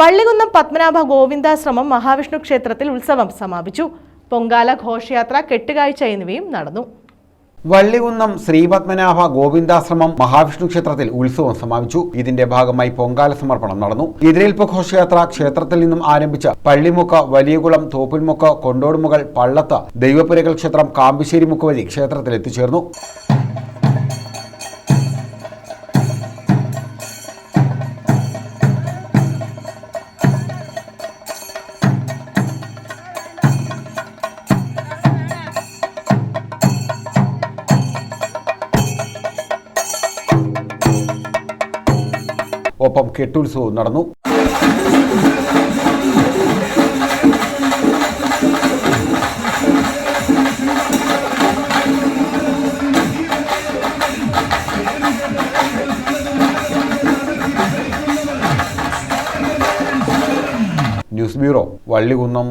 വള്ളികുന്നം പത്മനാഭ ഗോവിന്ദാശ്രമം മഹാവിഷ്ണു ക്ഷേത്രത്തിൽ ഉത്സവം സമാപിച്ചു. പൊങ്കാല ഘോഷയാത്ര കെട്ടുകാഴ്ച എന്നിവയും നടന്നു. വള്ളികുന്നം ശ്രീപത്മനാഭ ഗോവിന്ദാശ്രമം മഹാവിഷ്ണു ക്ഷേത്രത്തിൽ ഉത്സവം സമാപിച്ചു. ഇതിന്റെ ഭാഗമായി പൊങ്കാല സമർപ്പണം നടന്നു. എതിരേൽപ്പ് ഘോഷയാത്ര ക്ഷേത്രത്തിൽ നിന്നും ആരംഭിച്ച പള്ളിമുക്ക വലിയകുളം തോപ്പിൽമുക്ക് കൊണ്ടോടുമുകൾ പള്ളത്ത് ദൈവപുരകൾ ക്ഷേത്രം കാമ്പിശ്ശേരി മുക്ക് വഴി ക്ഷേത്രത്തിൽ എത്തിച്ചേർന്നു. ഒപ്പം കെട്ടുത്സവവും നടന്നു. News bureau Vallikunnam.